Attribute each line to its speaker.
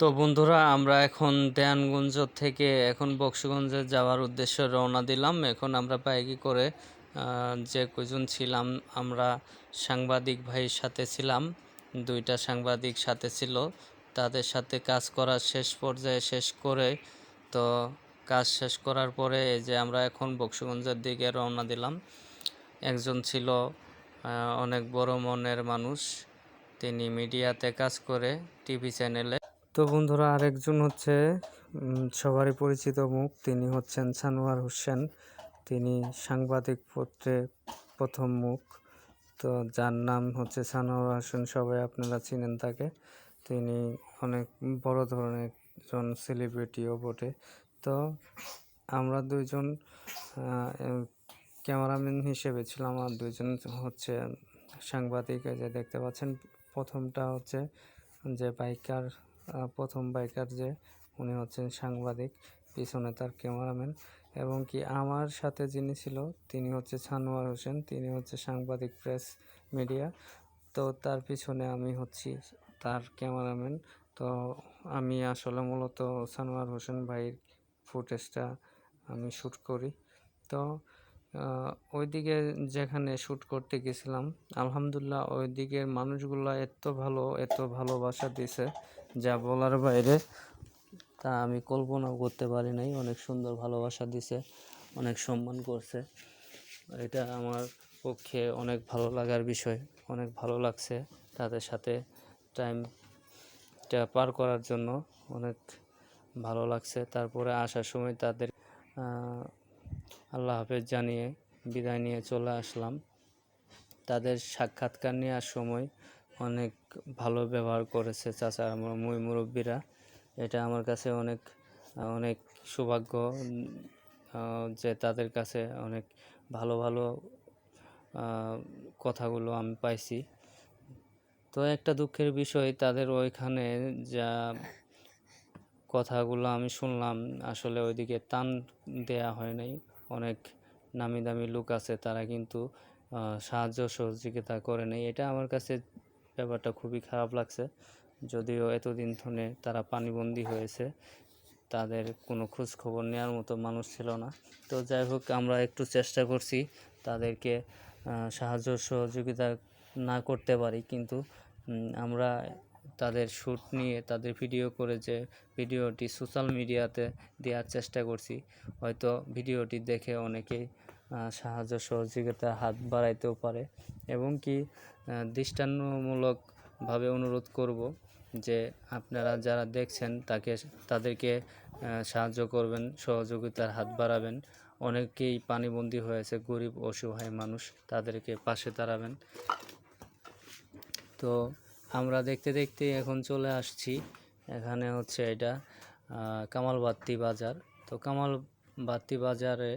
Speaker 1: তো বন্ধুরা, আমরা এখন দেয়ানগঞ্জ থেকে এখন বক্সগঞ্জে যাওয়ার উদ্দেশ্যে রওনা দিলাম। এখন আমরা বাইকে করে যে কজন ছিলাম, আমরা সাংবাদিক ভাইয়ের সাথে ছিলাম। দুইটা সাংবাদিক সাথে ছিল। তাদের সাথে কাজ করার শেষ পর্যায়ে শেষ করে, তো কাজ শেষ করার পরে এই যে আমরা এখন বক্সগঞ্জের দিকে রওনা দিলাম। একজন ছিল অনেক বড় মনের মানুষ। তিনি মিডিয়াতে কাজ করে, টিভি চ্যানেলে। তো বন্ধুরা, আরেকজন হচ্ছে সবারই পরিচিত মুখ। তিনি হচ্ছেন সানোয়ার হোসেন। তিনি সাংবাদিক পত্রে প্রথম মুখ। তো যার নাম হচ্ছে সানোয়ার হোসেন, সবাই আপনারা চিনেন তাকে। তিনি অনেক বড় ধরনের একজন সেলিব্রিটিও বটে। তো আমরা দুইজন ক্যামেরাম্যান হিসেবে ছিলাম। আর দুইজন হচ্ছে সাংবাদিক যে দেখতে পাচ্ছেন, প্রথমটা হচ্ছে যে বাইকার প্রথম বাইকার যে, উনি হচ্ছেন সাংবাদিক, পিছনে তার ক্যামেরাম্যান। এবং কি আমার সাথে যিনি ছিল, তিনি হচ্ছে সানোয়ার হোসেন, তিনি হচ্ছে সাংবাদিক প্রেস মিডিয়া। তো তার পিছনে আমি হচ্ছি তার ক্যামেরাম্যান। তো আমি আসলে মূলত সানোয়ার হোসেন ভাইয়ের ফুটেজটা আমি শ্যুট করি। তো ওইদিকে যেখানে শ্যুট করতে গেছিলাম, আলহামদুলিল্লাহ ওই দিকের মানুষগুলো এত ভালো এত ভালোবাসা দিছে, যা বলার বাইরে। তা আমি কল্পনাও করতে পারি নাই, অনেক সুন্দর ভালোবাসা দিছে, অনেক সম্মান করছে। এটা আমার পক্ষে অনেক ভালো লাগার বিষয়, অনেক ভালো লাগছে তাদের সাথে টাইমটা পার করার জন্য, অনেক ভালো লাগছে। তারপরে আসার সময় তাদের আল্লাহ হাফেজ জানিয়ে বিদায় নিয়ে চলে আসলাম। তাদের সাক্ষাৎকার নেওয়ার সময় অনেক ভালো ব্যবহার করেছে চাচা আমার মুই মুরব্বীরা। এটা আমার কাছে অনেক অনেক সৌভাগ্য যে তাদের কাছে অনেক ভালো ভালো কথাগুলো আমি পাইছি। তো একটা দুঃখের বিষয়, তাদের ওইখানে যা কথাগুলো আমি শুনলাম, আসলে ওইদিকে টান দেয়া হয় নাই। অনেক নামি দামি লোক আছে, তারা কিন্তু সাহায্য সহযোগিতা করে নাই এটা আমার কাছে ব্যাপারটা খুবই খারাপ লাগছে। যদিও এতদিন ধরে তারা পানিবন্দী হয়েছে, তাদের কোনো খোঁজ খবর নেওয়ার মতো মানুষ ছিল না। তো যাই হোক, আমরা একটু চেষ্টা করছি তাদেরকে সাহায্য সহযোগিতা না করতে পারি, কিন্তু আমরা তাদের শ্যুট নিয়ে তাদের ভিডিও করে যে ভিডিওটি সোশ্যাল মিডিয়াতে দেওয়ার চেষ্টা করছি। হয়তো ভিডিওটি দেখে অনেকেই সাহায্য সহযোগিতা হাত বাড়াইতেও পারে। এবং কি দৃষ্টান্তমূলকভাবে অনুরোধ করব যে আপনারা যারা দেখছেন তাকে, তাদেরকে সাহায্য করবেন, সহযোগিতার হাত বাড়াবেন। অনেকেই পানিবন্দী হয়েছে, গরিব, অসহায় মানুষ, তাদেরকে পাশে দাঁড়াবেন। তো আমরা দেখতে দেখতে এখন চলে আসছি। এখানে হচ্ছে এটা কামালবাত্তি বাজার। তো কামালবাত্তি বাজারে